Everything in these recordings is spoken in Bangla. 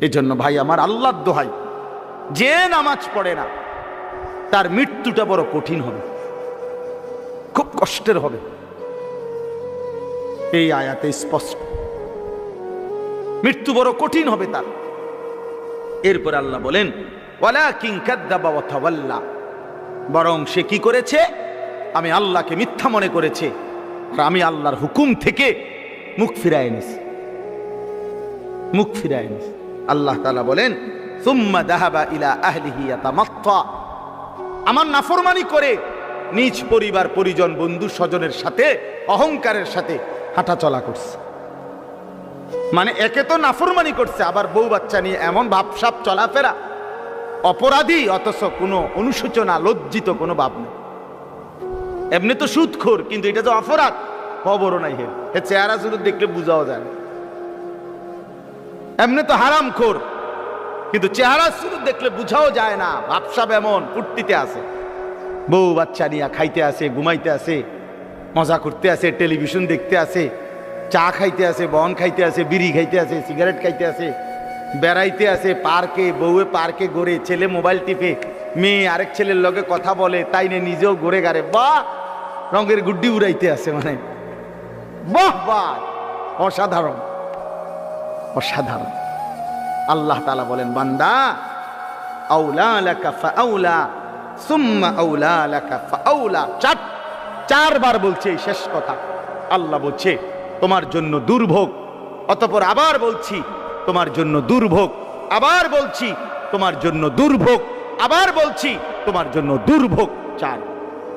এই জন্য ভাই, আমার আল্লাহ দোহাই। যে নামাজ পড়ে না, তার মৃত্যুটা বড় কঠিন হবে। খুব কষ্টের হবে। এই আয়াতে স্পষ্ট। মৃত্যু বড় কঠিন হবে তার। এরপর আল্লাহ বলেন ওয়ালা কিং কাদ্দাবা ওয়া বরং সে কি করেছে? আমি আল্লাহকে মিথ্যা মনে করেছে, আর আমি আল্লাহর হুকুম থেকে মুখ ফিরায় এনেছি। মুখ ফিরায় এনেছি। আল্লাহ তালা বলেন, সুম্মা দাহাবা ইলা আহলিহি ইয়াতামাত্তা। আমার নাফরমানি করে নিজ পরিবার, পরিজন, বন্ধু, স্বজনের সাথে, অহংকারের সাথে হাঁটা চলা করছে। মানে একে তো নাফরমানি করছে, আবার বউ বাচ্চা নিয়ে এমন ভাবসাপ চলাফেরা। অপরাধী, অথচ কোনো অনুশোচনা, লজ্জিত কোনো ভাব নেই। এমনি তো সুদখোর, কিন্তু এটা তো অপরাধ, খবরও নাই হে। চেহারা শুধু দেখলে বুঝাও যায় না। এমনি তো হারাম খোর। কিন্তু চেহারা শুধু দেখলে বুঝাও যায় না, ভাবসাব এমন, ফুর্তিতে আছে। বউ বাচ্চা নিয়ে খাইতে আসে ঘুমাইতে আসে মজা করতে আসে টেলিভিশন দেখতে আসে চা খাইতে আসে বন খাইতে আসে বিড়ি খাইতে আসে সিগারেট খাইতে আসে বেড়াইতে আসে পার্কে, বউয়ে পার্কে ঘোরে, ছেলে মোবাইল টিপে, মেয়ে আরেক ছেলের লগে কথা বলে তাই নিয়ে নিজেও ঘুরে গারে বাহ! রঙের গুড্ডি উড়াইতে আসে মানে। বাহ বাহ! অসাধারণ। অসাধারণ। আল্লাহ তালা বলেন, বান্দা, আউলা আউলা চারবার বলছে এই শেষ কথা। আল্লাহ বলছে, তোমার জন্য দুর্ভোগ। অতঃপর আবার বলছি, তোমার জন্য দুর্ভোগ। আবার বলছি, তোমার জন্য দুর্ভোগ। আবার বলছি, তোমার জন্য দুর্ভোগ। চার,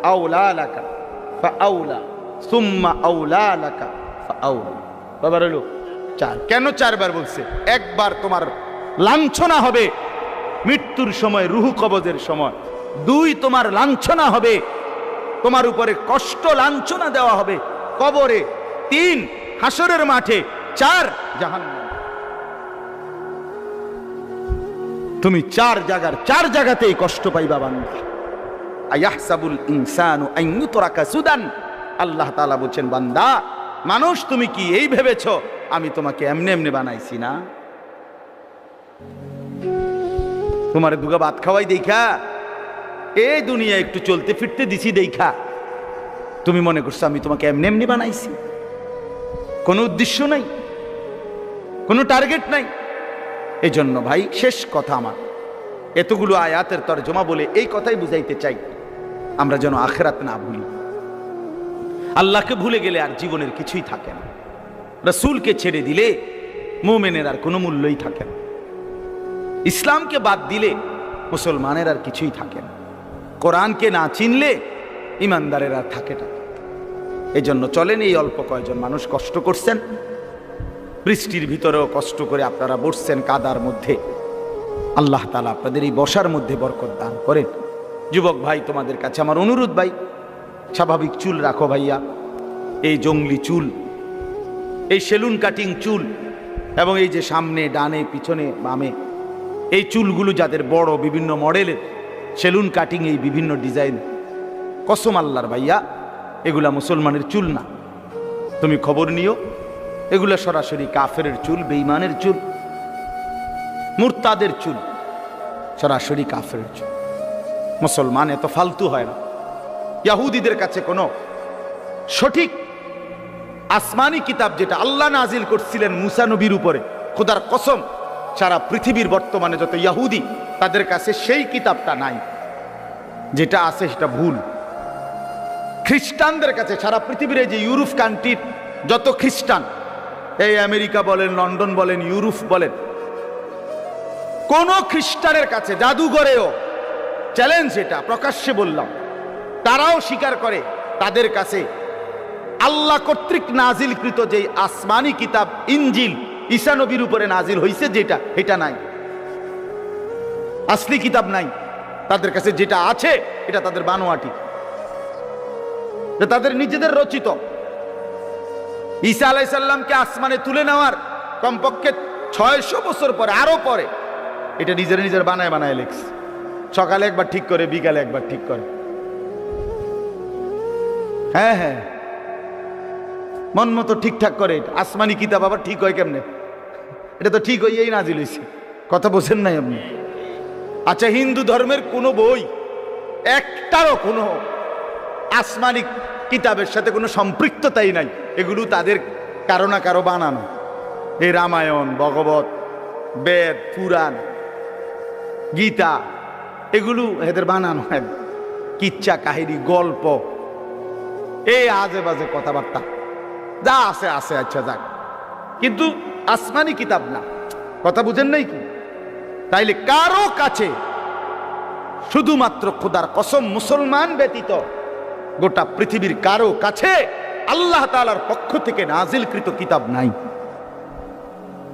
আউলা লাকা ফাআউলা সুম্মা আউলা লাকা ফাআউলা বাবার হলো চার। কেন চারবার বলছে? একবার তোমার লাঞ্ছনা হবে মৃত্যুর সময়, রুহু কবজের সময়। দুই, তোমার লাঞ্ছনা হবে, তোমার উপরে কষ্ট, লাঞ্ছনা দেওয়া হবে কবরে। তিন, হাসরের মাঠে। চার জাহান তুমি চার জায়গার, চার জায়গাতেই কষ্ট পাইবা বান্দা। আয়াহসাবুল ইনসানু আন ইউতরাকা সুদান। আল্লাহ তাআলা বলছেন, বান্দা, মানুষ তুমি কি, এই ভেবেছো? আমি তোমাকে এমনি এমনি বানাইছি না। তোমার দুগা ভাত খাওয়াই দেখা। এই দুনিয়া একটু চলতে ফিরতে দিছি দেখা। তুমি মনে করছ আমি তোমাকে এমনি এমনি বানাইছি? কোনো উদ্দেশ্য নাই। কোনো টার্গেট নাই। এই জন্য ভাই, শেষ কথা আমার। এতগুলো আয়াতের তর্জমা বলে এই কথাই বুঝাইতে চাই। আমরা যেন আখেরাত না ভুলি। আল্লাহকে ভুলে গেলে আর জীবনের কিছুই থাকে না। রসুলকে ছেড়ে দিলে মোমেনের আর কোনো মূল্যই থাকে না। ইসলামকে বাদ দিলে মুসলমানের আর কিছুই থাকে না। কোরআনকে না চিনলে ইমানদারের আর থাকে না। এই জন্য চলেন এই অল্প কয়েকজন মানুষ কষ্ট করছেন। বৃষ্টির ভিতরেও কষ্ট করে আপনারা বসছেন কাদার মধ্যে। আল্লাহ তালা আপনাদের এই বসার মধ্যে বরকত দান করেন। যুবক ভাই, তোমাদের কাছে আমার অনুরোধ ভাই, স্বাভাবিক চুল রাখো ভাইয়া। এই জঙ্গলি চুল এই সেলুন কাটিং চুল এবং এই যে সামনে, ডানে, পিছনে, বামে, এই চুলগুলো যাদের বড় বিভিন্ন মডেলের, সেলুন কাটিং এই বিভিন্ন ডিজাইন, কসম আল্লাহর ভাইয়া, এগুলা মুসলমানের চুল না। তুমি খবর নিও, এগুলা সরাসরি কাফের চুল বেইমানের চুল, মুরতাদের চুল, সরাসরি কাফের চুল। মুসলমান এত ফালতু হয় না। ইয়াহুদিদের কাছে কোনো সঠিক আসমানি কিতাব যেটা আল্লাহ নাজিল করছিলেন মুসা নবীর উপরে, খোদার কসম, সারা পৃথিবীর বর্তমানে যত ইয়াহুদি, তাদের কাছে সেই কিতাবটা নাই। যেটা আছে সেটা ভুল। খ্রিস্টানদের কাছে, সারা পৃথিবীর এই যে ইউরোপ কান্ট্রির যত খ্রিস্টান, এই আমেরিকা বলেন, লন্ডন বলেন, ইউরোপ বলেন, কোন খ্রিস্টানের কাছে, জাদুঘরেও চ্যালেঞ্জ এটা, প্রকাশ্যে বললাম, তারাও স্বীকার করে, তাদের কাছে আল্লাহ কর্তৃক নাজিলকৃত যে আসমানি কিতাব, ইঞ্জিল ঈসা নবীর উপরে নাজিল হয়েছে যেটা এটা নাই। আসলি কিতাব নাই। তাদের কাছে যেটা আছে, এটা তাদের বানোয়াটি। তাদের নিজেদের রচিত। ঈসা আলাইসাল্লামকে আসমানে তুলে নেওয়ার কমপক্ষে ছয়শো বছর পরে, আরও পরে, এটা নিজের নিজের বানায় বানায় লেখছে। সকালে একবার ঠিক করে, বিকালে একবার ঠিক করে। হ্যাঁ হ্যাঁ। মন মতো ঠিকঠাক করে আসমানি কিতাব আবার ঠিক হয় কেমনে? এটা তো ঠিক হইয়াই নাজিল হয়েছে কথা বোঝেন নাই আপনি? আচ্ছা হিন্দু ধর্মের কোনো বই, একটারও কোনো আসমানিক কিতাবের সাথে কোনো সম্পৃক্ততাই নাই। এগুলো তাদের কারও না কারও বানানো। এই রামায়ণ, ভগবত, বেদ, পুরাণ, গীতা, এগুলো এদের বানানো কিচ্ছা, কাহিনী, গল্প, এই আজে বাজে কথাবার্তা। যা আছে আছে আচ্ছা যাক। কিন্তু আসমানি কিতাব না। কথা বুঝেন নাই কি? তাইলে কারও কাছে শুধুমাত্র খোদার কসম মুসলমান ব্যতীত গোটা পৃথিবীর কারও কাছে আল্লাহ তালার পক্ষ থেকে নাজিলকৃত কিতাব নাই।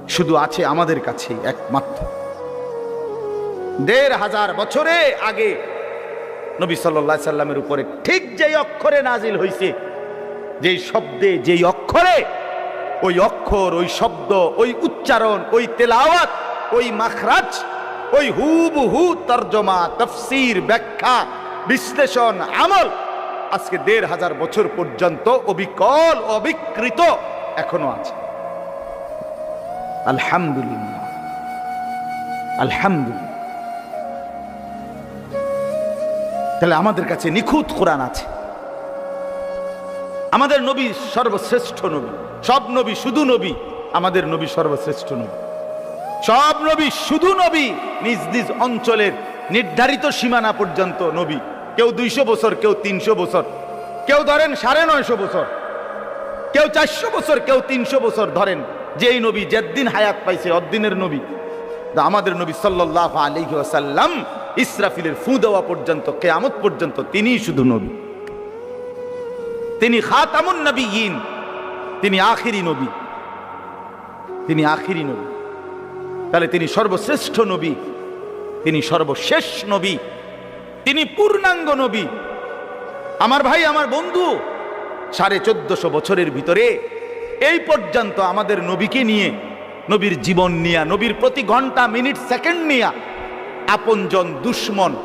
শুধু আছে আমাদের কাছে একমাত্র। দেড় হাজার বছরে আগে নবী সাল্লা সাল্লামের উপরে ঠিক যেই অক্ষরে নাজিল হয়েছে যেই শব্দে, যেই অক্ষরে, ওই অক্ষর, ওই শব্দ, ওই উচ্চারণ, ওই তেলাওয়াত, ওই মাখরাজ, ওই হুবহু তর্জমা, তফসির, ব্যাখ্যা, বিশ্লেষণ, আমল আজকে দেড় হাজার বছর পর্যন্ত অবিকল, অবিকৃত এখনও আছে। আলহামদুলিল্লাহ। আলহামদুলিল্লাহ। তাহলে আমাদের কাছে নিখুঁত কোরআন আছে। আমাদের নবী সর্বশ্রেষ্ঠ নবী। সব নবী শুধু নবী, আমাদের নবী সর্বশ্রেষ্ঠ নবী। সব নবী শুধু নবী, নিজ নিজ অঞ্চলের নির্ধারিত সীমানা পর্যন্ত নবী। কেউ দুইশো বছর, কেউ তিনশো বছর, কেউ ধরেন সাড়ে নয়শো বছর, কেউ চারশো বছর, কেউ তিনশো বছর ধরেন, যেই নবী যেদিন হায়াত পাইছে অদ্দিনের নবী। আমাদের নবী সাল্লাহ আলহি ইসরাফিলের ফু দেওয়া পর্যন্ত, কেয়ামত পর্যন্ত তিনিই শুধু নবী। তিনি খাতামুন নবী ইন তিনি আখিরি নবী। তিনি আখিরি নবী। তাহলে তিনি সর্বশ্রেষ্ঠ নবী। তিনি সর্বশেষ নবী। তিনি পূর্ণাঙ্গ নবী। আমার ভাই, আমার বন্ধু, সাড়ে চোদ্দশো বছরের ভিতরে এই পর্যন্ত আমাদের নবীকে নিয়ে, নবীর জীবন নিয়া, নবীর প্রতি ঘণ্টা, মিনিট, সেকেন্ড নিয়া আপনজন দুশ্মন,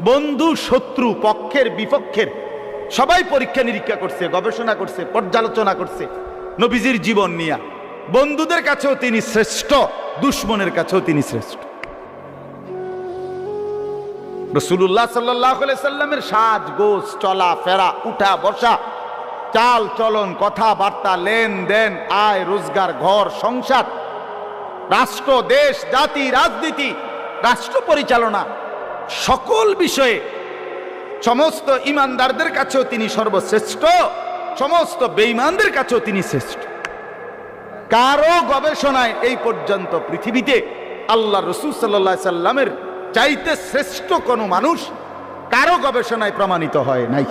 বন্ধু, শত্রু, পক্ষের, বিপক্ষের সবাই পরীক্ষা নিরীক্ষা করছে, গবেষণা করছে, পর্যালোচনা করছে। নবীজির জীবন নিয়া। বন্ধুদের কাছেও তিনি শ্রেষ্ঠ, দুশ্মনের কাছেও তিনি শ্রেষ্ঠ। রসুল্লাহ সাল্লাহ সাল্লামের সাজ গোস চলা, ফেরা, উঠা, বসা, চাল, চলন, কথাবার্তা, লেনদেন, আয়, রোজগার, ঘর, সংসার, রাষ্ট্র, দেশ, জাতি, রাজনীতি, রাষ্ট্র পরিচালনা, সকল বিষয়ে সমস্ত ইমানদারদের কাছেও তিনি সর্বশ্রেষ্ঠ, সমস্ত বেঈমানদের কাছেও তিনি শ্রেষ্ঠ। কারও গবেষণায় এই পর্যন্ত পৃথিবীতে আল্লাহ রসুল সাল্লা সাল্লামের চাইতে শ্রেষ্ঠ কোনো মানুষ কারও গবেষণায় প্রমাণিত হয় নাই।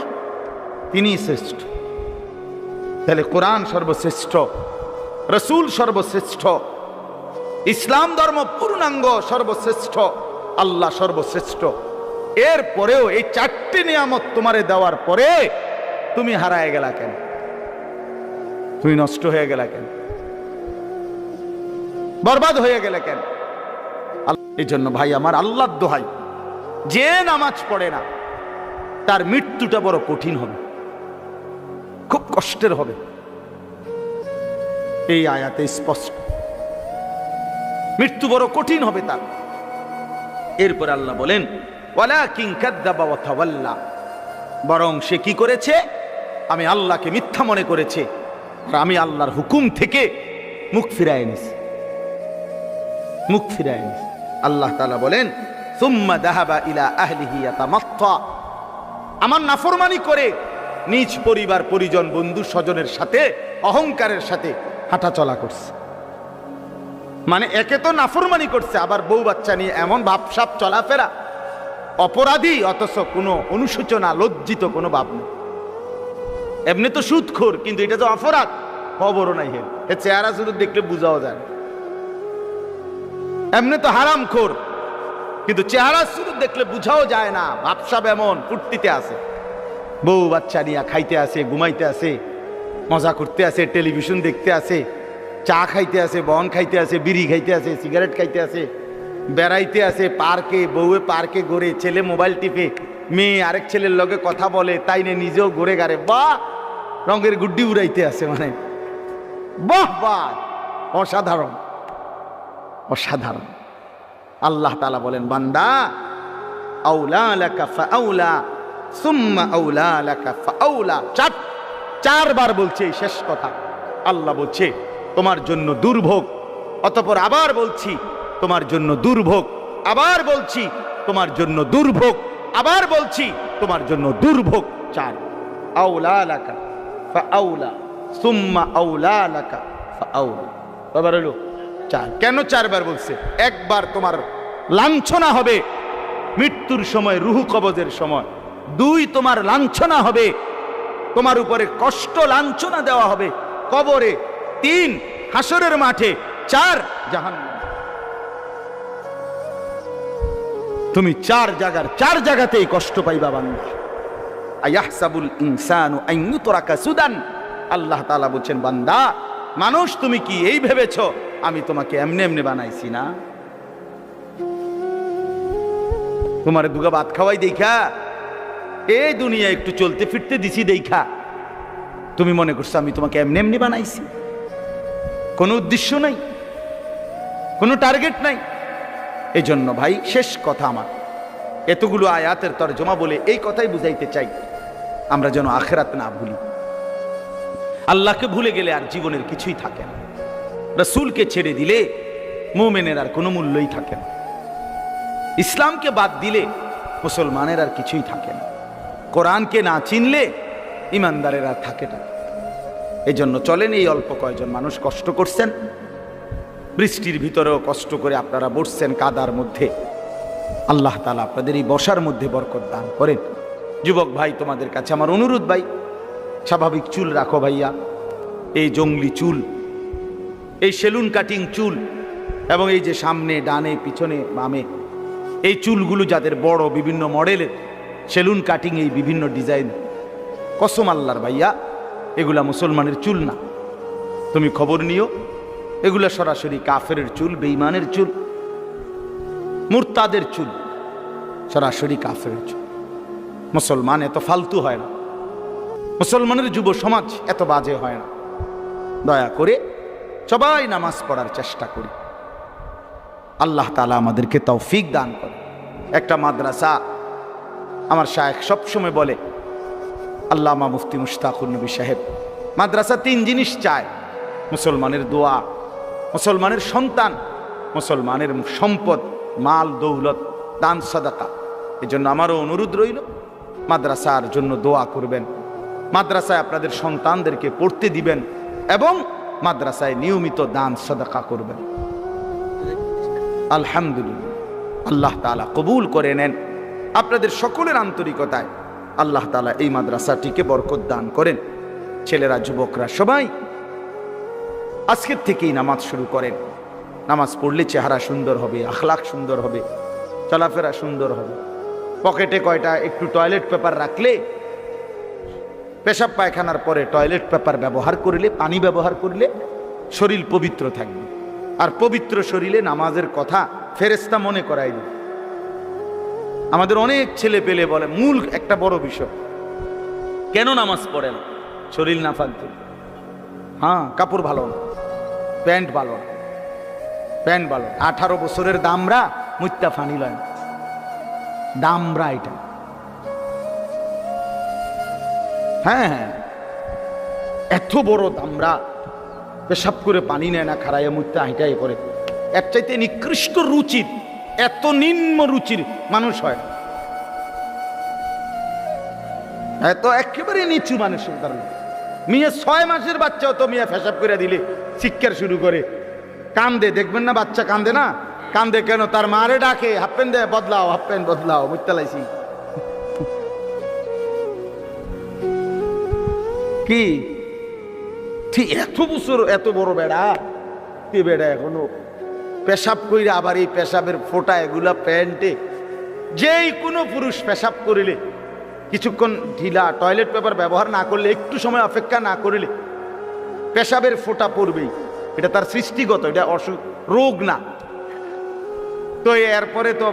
তিনি শ্রেষ্ঠ। তাহলে কোরআন সর্বশ্রেষ্ঠ, রসুল সর্বশ্রেষ্ঠ, ইসলাম ধর্ম পূর্ণাঙ্গ সর্বশ্রেষ্ঠ, আল্লাহ সর্বশ্রেষ্ঠ। এর পরেও এই চারটি নিয়ামত তোমারে দেওয়ার পরে তুমি হারায় গেলা কেন? তুমি নষ্ট হয়ে গেলা কেন? বরবাদ হয়ে গেলে কেন? এই জন্য ভাই আমার আল্লাহ দোহাই, যে নামাজ পড়ে না, তার মৃত্যুটা বড় কঠিন হবে, খুব কষ্টের হবে। এই আয়াতে স্পষ্ট। মৃত্যু বড় কঠিন হবে তার। এরপর আল্লাহ বলেন বরং সে কি করেছে? আমি আল্লাহকে মিথ্যা মনে করেছে। আর আমি আল্লাহর হুকুম থেকে মুখ ফিরায় নিছি মুখ ফিরায় নিছি আল্লাহ তাআলা বলেন, সুম্মা দাহাবা ইলা আহলিহি ইয়াতামাত্তা। আমার নাফরমানি করে নিজ পরিবার, পরিজন, বন্ধু, স্বজনের সাথে, অহংকারের সাথে হাঁটা চলা করছে। মানে একে তো নাফরমানি করছে, আবার বউ বাচ্চা নিয়ে এমন ভাবসাপ চলাফেরা। অপরাধী, অথচ কোনো অনুশোচনা লজ্জিত কোনো ভাব নেই। এমনি তো সুদখোর কিন্তু এটা তো অপরাধ, খবরও নাই হেন এ চেহারা শুধু দেখলে বুঝাও যায়। এমনি তো হারাম খোর, কিন্তু চেহারা শুধু দেখলে বুঝাও যায় না, ভাবসাব এমন ফুর্তিতে আছে। বউ বাচ্চা নিয়ে খাইতে আসে ঘুমাইতে আসে মজা করতে আসে টেলিভিশন দেখতে আসে চা খাইতে আসে বন খাইতে আসে বিড়ি খাইতে আসে সিগারেট খাইতে আসে বেড়াইতে আসে, পার্কে, বউয়ে পার্কে ঘোরে, ছেলে মোবাইল টিপে, মেয়ে আরেক ছেলের লগে কথা বলে, তাই নিয়ে নিজেও ঘুরে গারে বাহ! রঙের গুড্ডি উড়াইতে আসে মানে। বাহ বাহ! অসাধারণ। অসাধারণ। আল্লাহ তালা বলেন, বান্দা, আউলা সুম্মা চারবার বলছে শেষ কথা। আল্লাহ বলছে, তোমার জন্য দুর্ভোগ। অতপর আবার বলছি তোমার জন্য দুর্ভোগ। আবার বলছি, তোমার জন্য দুর্ভোগ। আবার বলছি, তোমার জন্য দুর্ভোগ। চার, আউলা সুম্মা আউলা কেন চারবার বলছে? একবার তোমার লাঞ্ছনা হবে মৃত্যুর সময়, রুহু কবজের সময়। দুই, তোমার লাঞ্ছনা হবে, তোমার উপরে কষ্ট, লাঞ্ছনা দেওয়া হবে কবরে। তিন, হাসরের মাঠে। চার জাহান তুমি চার জায়গার চার জায়গাতেই কষ্ট পাইবা বান্দা। আয়াহসাবুল ইনসানু আইয়ুতরাকা সুদান। আল্লাহ তাআলা বলছেন, বান্দা, মানুষ তুমি কি এই ভেবেছো? আমি তোমাকে এমনি এমনি বানাইছি না। তোমার দুগা ভাত খাওয়াই দেখা এই দুনিয়া একটু চলতে ফিরতে দিছি দেখা তুমি মনে করছ আমি তোমাকে এমনি এমনি বানাইছি? কোনো উদ্দেশ্য নাই? কোনো টার্গেট নাই? এই জন্য ভাই, শেষ কথা আমার। এতগুলো আয়াতের তর্জমা বলে এই কথাই বুঝাইতে চাই। আমরা যেন আখেরাত না ভুলি। আল্লাহকে ভুলে গেলে আর জীবনের কিছুই থাকে না। রসুলকে ছেড়ে দিলে মোমেনের আর কোনো মূল্যই থাকে না। ইসলামকে বাদ দিলে মুসলমানের আর কিছুই থাকে না। কোরআনকে না চিনলে ইমানদারের আর থাকে না। এজন্য চলেন এই অল্প কয়জন মানুষ কষ্ট করছেন। বৃষ্টির ভিতরেও কষ্ট করে আপনারা বসছেন কাদার মধ্যে। আল্লাহ তালা আপনাদের এই বসার মধ্যে বরকত দান করেন। যুবক ভাই, তোমাদের কাছে আমার অনুরোধ ভাই, স্বাভাবিক চুল রাখো ভাইয়া। এই জঙ্গলি চুল, এই সেলুন কাটিং চুল এবং এই যে সামনে, ডানে, পিছনে, বামে, এই চুলগুলো যাদের বড় বিভিন্ন মডেলের, সেলুন কাটিং এই বিভিন্ন ডিজাইন, কসম আল্লাহর ভাইয়া, এগুলা মুসলমানের চুল না। তুমি খবর নিও এগুলা সরাসরি কাফের চুল বেইমানের চুল, মুরতাদের চুল, সরাসরি কাফের চুল। মুসলমান এত ফালতু হয় না। মুসলমানের যুব সমাজ এত বাজে হয় না। দয়া করে সবাই নামাজ পড়ার চেষ্টা করি। আল্লাহ তালা আমাদেরকে তৌফিক দান করে একটা মাদ্রাসা আমার শায়েখ সবসময় বলে, আল্লামা মুফতি মুশতাকুর নবী সাহেব, মাদ্রাসা তিন জিনিস চায়, মুসলমানের দোয়া মুসলমানের সন্তান, মুসলমানের সম্পদ, মাল, দৌলত, দান, সদাকা। এই জন্য আমারও অনুরোধ রইল, মাদ্রাসার জন্য দোয়া করবেন। মাদ্রাসায় আপনাদের সন্তানদেরকে পড়তে দিবেন এবং মাদ্রাসায় নিয়মিত দান, সদাকা করবেন। আলহামদুলিল্লাহ। আল্লাহ তালা কবুল করে নেন। আপনাদের সকলের আন্তরিকতায় আল্লাহ তালা এই মাদ্রাসাটিকে বরকত দান করেন। ছেলেরা, যুবকরা সবাই আজকের থেকেই নামাজ শুরু করেন। নামাজ পড়লে চেহারা সুন্দর হবে, আখলাখ সুন্দর হবে, চলাফেরা সুন্দর হবে। পকেটে কয়টা একটু টয়লেট পেপার রাখলে, পেশাব পায়খানার পরে টয়লেট পেপার ব্যবহার করলে, পানি ব্যবহার করলে শরীর পবিত্র থাকবে। আর পবিত্র শরীরে নামাজের কথা ফেরেস্তা মনে করাই দিবে। আমাদের অনেক ছেলে পেলে বলে, মূল একটা বড় বিষয়, কেন নামাজ পড়ে না? শরীর না ফালতু হ্যাঁ কাপড় ভালো না, প্যান্ট ভালো না, প্যান্ট ভালো আঠারো বছরের দামরা মুত্যা ফানি লয় দামরা এটা। হ্যাঁ হ্যাঁ। এত বড় দামরা পেশাব করে পানি নেয় না খারাইয়া মুত্যা হাইটাই করে। এর চাইতে নিকৃষ্ট রুচির, এত নিম্ন রুচির মানুষ হয় এত একেবারে নিচু মানুষের কারণে মেয়ে ছয় মাসের বাচ্চাও তো মেয়ে ফেসাব করে দিলে, শিক্ষার শুরু করে। কান্দে, দেখবেন না বাচ্চা কান্দে না? কান্দে কেন? তার মারে ডাকে হাফ প্যান্ট দে, বদলাও হাফ প্যান্ট বদলাও মুত্তালাইছি কি? ঠিক এত বছর, এত বড় বেড়া। কে বেড়া এখনও। পেশাব কইরা আবার এই পেশাবের ফোঁটা এগুলা প্যান্টে। যেই কোনো পুরুষ পেশাব করিলে কিছুক্ষণ ঢিলা টয়লেট পেপার ব্যবহার না করলে, একটু সময় অপেক্ষা না করলে পেশাবের ফোঁটা পড়বেই এটা তার সৃষ্টিগত, এটা অসুখ রোগ না। তো এরপরে তো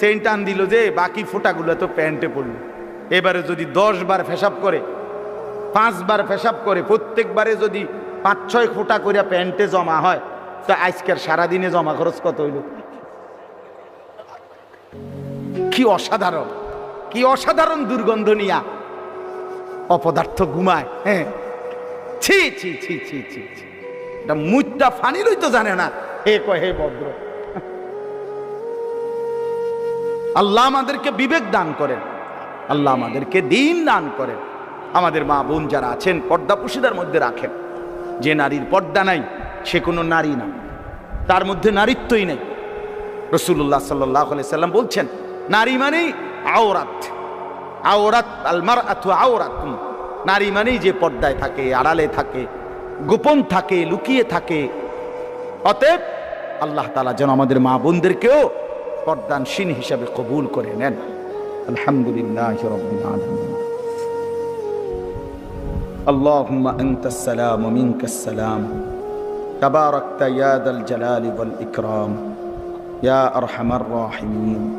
চেইন টান দিল যে, বাকি ফোঁটাগুলো তো প্যান্টে পড়ল। এবারে যদি দশ বার পেশাব করে পাঁচবার পেশাব করে, প্রত্যেকবারে যদি পাঁচ ছয় ফোঁটা করে প্যান্টে জমা হয়, তো আজকের সারাদিনে জমা খরচ কত হইল? কি অসাধারণ! কি অসাধারণ দুর্গন্ধ নিয়া। অপদার্থ ঘুমায় হ্যাঁ। ছি ছি ছি ছি ছি ছি। এটা ফানিলই তো জানে না। হে কয়, হে ভদ্র। আল্লাহ আমাদেরকে বিবেক দান করেন। আল্লাহ আমাদেরকে দিন দান করেন। আমাদের মা বোন যারা আছেন, পর্দা পুশিদার মধ্যে রাখেন। যে নারীর পর্দা নাই, সে কোনো নারী না। তার মধ্যে নারীত্বই নেই। রসুল্লাহ সাল্লাহ সাল্লাম বলছেন নারী মানেই আওরাত আওরাত আলমার আথু আওরাত নারী মানেই যে পর্দায় থাকে আড়ালে থাকে গোপন থাকে লুকিয়ে থাকে অতএব আল্লাহ তালা যেন আমাদের মা বোনদেরকেও পর্দানসীন হিসাবে কবুল করে নেন আলহামদুলিল্লাহ রব্বিল আলামিন اللهم أنت السلام ومنك السلام تباركت يا ذا الجلال والإكرام يا أرحم الراحمين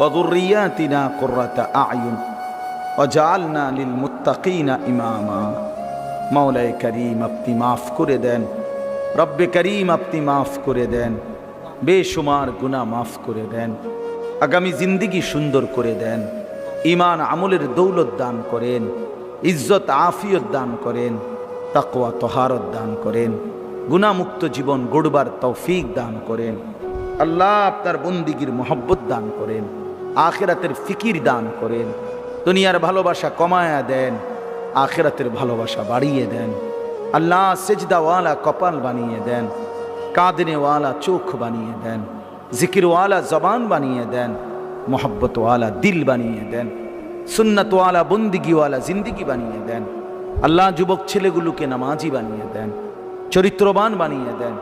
وذرياتنا قرة أعين وجعلنا للمتقين إماما مولاي كريم আপনি মাফ করে দেন রব্বে করিম আপনি মাফ করে দেন বেশুমার গুনাহ মাফ করে দেন আগামী জিন্দিগি সুন্দর করে দেন ইমান আমলের দৌলত দান করেন ইজ্জত আফিয়ত দান করেন তাকওয়া তহারত দান করেন গুণামুক্ত জীবন গড়বার তৌফিক দান করেন আল্লাহ আপনার বন্দিগির মোহব্বত দান করেন আখেরাতের ফিকির দান করেন। দুনিয়ার ভালোবাসা কমায়া দেন, আখেরাতের ভালোবাসা বাড়িয়ে দেন। আল্লাহ সেজদাওয়ালা কপাল বানিয়ে দেন, কাঁদনেওয়ালা চোখ বানিয়ে দেন, জিকিরওয়ালা জবান বানিয়ে দেন, মোহব্বতওয়ালা দিল বানিয়ে দেন, সুন্নতওয়ালা বন্দিগিওয়ালা জিন্দিগি বানিয়ে দেন। আল্লাহ যুবক ছেলেগুলোকে নামাজি বানিয়ে দেন, চরিত্রবান বানিয়ে দেন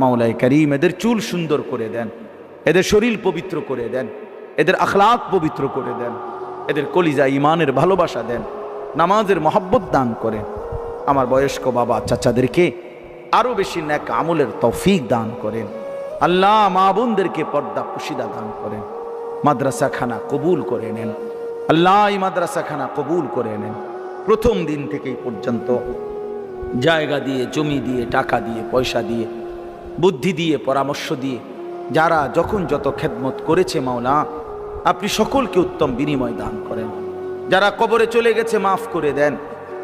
মাওলাই করিম এদের চুল সুন্দর করে দেন, এদের শরীর পবিত্র করে দেন। এদের আখলাক পবিত্র করে দেন। এদের কলিজা ইমানের ভালোবাসা দেন। নামাজের মহব্বত দান করেন। আমার বয়স্ক বাবা চাচাদেরকে আরও বেশি ন্যাক আমলের তৌফিক দান করেন। আল্লাহ মা বোনদেরকে পর্দা পুশিদা দান করেন। মাদ্রাসাখানা কবুল করে নেন। আল্লাহ এই মাদ্রাসাখানা কবুল করে নেন। প্রথম দিন থেকেই পর্যন্ত জায়গা দিয়ে, জমি দিয়ে, টাকা দিয়ে, পয়সা দিয়ে, বুদ্ধি দিয়ে, পরামর্শ দিয়ে, যারা যখন যত খেদমত করেছে মাওলা আপনি সকলকে উত্তম বিনিময় দান করেন। যারা কবরে চলে গেছে মাফ করে দেন।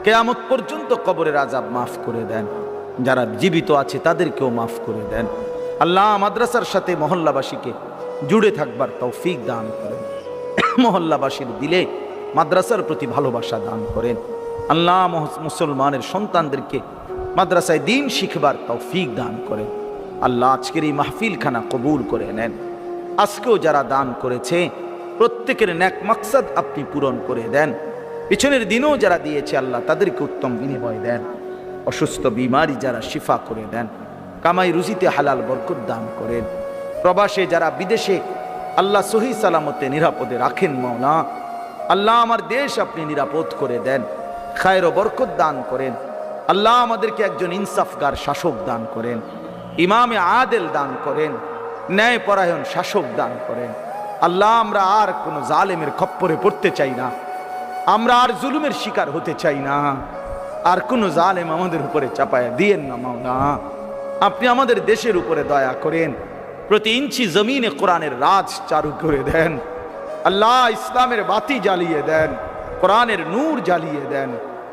কেয়ামত পর্যন্ত কবরের আজাব মাফ করে দেন। যারা জীবিত আছে তাদেরকেও মাফ করে দেন। আল্লাহ মাদ্রাসার সাথে মহল্লাবাসীকে জুড়ে থাকবার তৌফিক দান করেন। মহল্লাবাসীর দিলে মাদ্রাসার প্রতি ভালোবাসা দান করেন। আল্লাহ মুসলমানের সন্তানদেরকে মাদ্রাসায় দিন শিখবার তৌফিক দান করেন। আল্লাহ আজকের এই মাহফিলখানা কবুল করে নেন। আজকেও যারা দান করেছে প্রত্যেকের ন্যাক মাকসাদ আপনি পূরণ করে দেন। পিছনের দিনেও যারা দিয়েছে আল্লাহ, তাদেরকে উত্তম বিনিময় দেন। অসুস্থ বিমারি যারা শিফা করে দেন, কামাই রুজিতে হালাল বরকত দান করেন। প্রবাসে যারা বিদেশে আল্লাহ সহি সালামতে নিরাপদে রাখেন মৌলা আল্লাহ আমার দেশ আপনি নিরাপদ করে দেন, খায়ের বরকত দান করেন। আল্লাহ আমাদেরকে একজন ইনসাফগার শাসক দান করেন। ইমামে আদেল দান করেন। ন্যায় পরায়ণ শাসক দান করেন। আল্লাহ, আমরা আর কোনো জালেমের খপ্পরে পড়তে চাই না। আমরা আর জুলুমের শিকার হতে চাই না। আর কোনো জালেম আমাদের উপরে চাপায় দিয়েন না মাওলা আপনি আমাদের দেশের উপরে দয়া করেন। প্রতি ইঞ্চি জমিনে কোরআনের রাজ চারু করে দেন। আল্লাহ ইসলামের বাতি জ্বালিয়ে দেন, কোরআনের নূর জ্বালিয়ে দেন।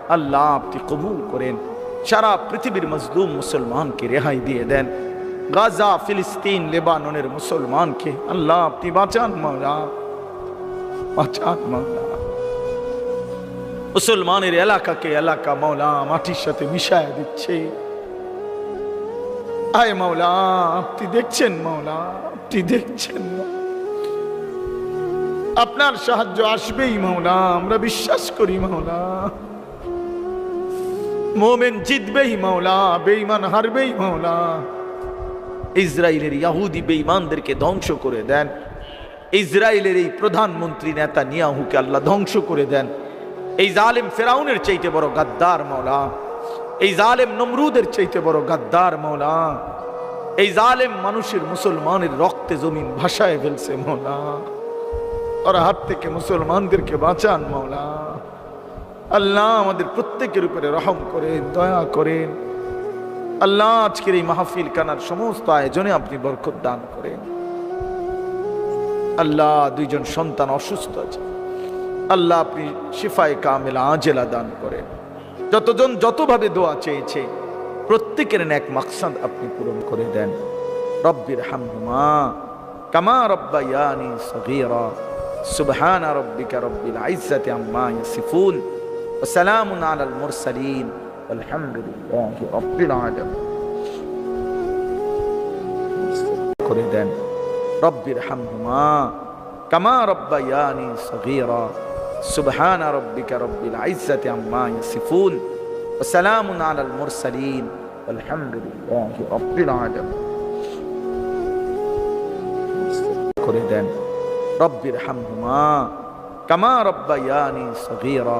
আল্লাহ আপনি কবুল করেন। সারা পৃথিবীর মজলুম মুসলমানকে রেহাই দিয়ে দেন। গাজা, ফিলিস্তিন, লেবাননের মুসলমানকে। আল্লাহ, আপনি বাঁচান মাওলা। বাঁচান মাওলা। মুসলমানের এলাকাকে এলাকা মাওলা মাটির সাথে মিশায় দিচ্ছে। আয় মাওলা, আপনি দেখছেন মাওলা, আপনি দেখছেন। আপনার সাহায্য আসবেই মাওলা, আমরা বিশ্বাস করি মাওলা। মোমেন জিতবেই মাওলা, বেঈমান হারবেই মাওলা। ইসরায়েলের ইয়াহুদি বেঈমানদেরকে ধ্বংস করে দেন। ইসরায়েলের এই প্রধানমন্ত্রী নেতা নিয়াহুকে আল্লাহ ধ্বংস করে দেন। এই জালেম ফেরাউনের চাইতে বড় গাদ্দার মৌলা এই জালেম নমরুদের চাইতে বড় গাদ্দার মৌলা এই জালেম মানুষের মুসলমানের রক্তে জমিন ভাসায় ফেলছে মৌলা ওর হাত থেকে মুসলমানদেরকে বাঁচান মৌলা আল্লাহ আমাদের প্রত্যেকের উপরে রহম করেন, দয়া করেন। আল্লাহ আজকের এই মাহফিল কানার সমস্ত আয়োজনে আপনি বরকত দান করেন। আল্লাহ দুইজন সন্তান অসুস্থ আছে। আল্লাহ আপনি শিফায় কামেলা আজেলা দান করেন। যতজন যতভাবে দোয়া চেয়েছে, প্রত্যেকের এক মাকসাদ আপনি পূরণ করে দেন। রব্বির হামহুমা কামা রব্বায়ানি সগীরা। সুবহান রব্বিকা রব্বিল ইজ্জাতি আম্মা ইয়াসিফুন। ওয়া সালামুন আলাল মুরসালিন। আলহামদুলিল্লাহি রব্বিল আলামিন করে দেন রব্বির হামহুমা কামা রব্বায়ানি সগীরা সুবহান রব্বিকা রব্বিল ইজ্জাতি আম্মা ইয়াসিফুন ওয়া সালামুন আলাল মুরসালিন আলহামদুলিল্লাহি রব্বিল আলামিন করে দেন রব্বির হামহুমা কামা রব্বায়ানি সগীরা